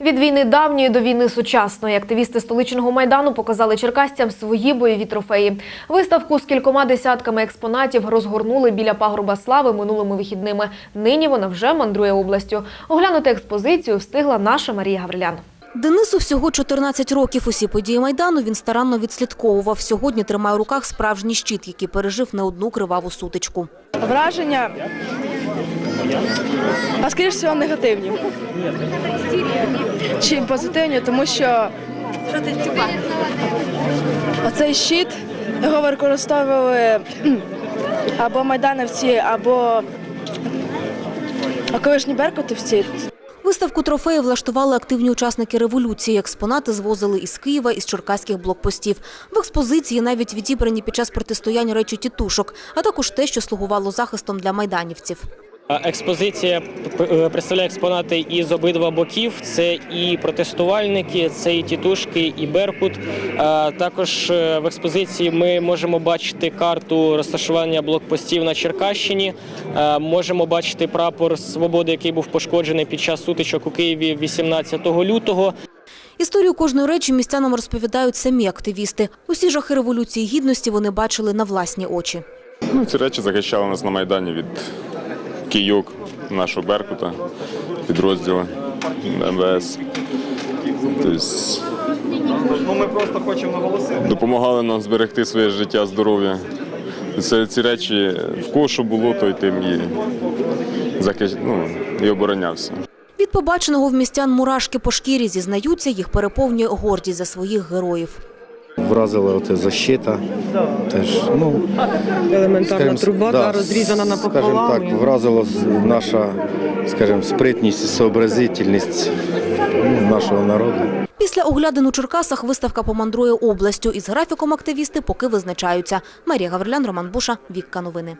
Від війни давньої до війни сучасної активісти столичного майдану показали черкасцям свої бойові трофеї. Виставку з кількома десятками експонатів розгорнули біля пагорба слави минулими вихідними. Нині вона вже мандрує областю. Оглянути експозицію встигла наша Марія Гаврилян. Денису всього 14 років. Усі події Майдану він старанно відслідковував. Сьогодні тримає у руках справжній щит, який пережив не одну криваву сутичку. Враження, а скоріш всього негативні. Чим позитивні, тому що оцей щит його використовували або майдановці, або колишні беркутівці. Виставку трофеїв влаштували активні учасники революції. Експонати звозили із Києва, із черкаських блокпостів. В експозиції навіть відібрані під час протистоянь речі тітушок, а також те, що слугувало захистом для майданівців. Експозиція представляє експонати із обидва боків. Це і протестувальники, це і тітушки, і Беркут. Також е, в експозиції ми можемо бачити карту розташування блокпостів на Черкащині. Е, Можемо бачити прапор свободи, який був пошкоджений під час сутичок у Києві 18 лютого. Історію кожної речі містянам розповідають самі активісти. Усі жахи революції гідності вони бачили на власні очі. Ну, ці речі захищали нас на Майдані від кійок нашого Беркута, підрозділу МВС. Тобто, Ну, ми просто хочемо наголосити. допомагали нам зберегти своє життя, здоров'я. Це ці речі в кого що було, той тим і, захищ... ну, і оборонявся. Від побаченого в містян мурашки по шкірі зізнаються, їх переповнює гордість за своїх героїв. Вразила оце защита. Теж, ну, елементарна скажем, труба да, розрізана скажімо напополам. так, вразила наша, скажімо, спритність, сообразительність ну, нашого народу. Після оглядин у Черкасах виставка помандрує областю. Із графіком активісти поки визначаються. Марія Гаврилян, Роман Буша, Вікка Новини.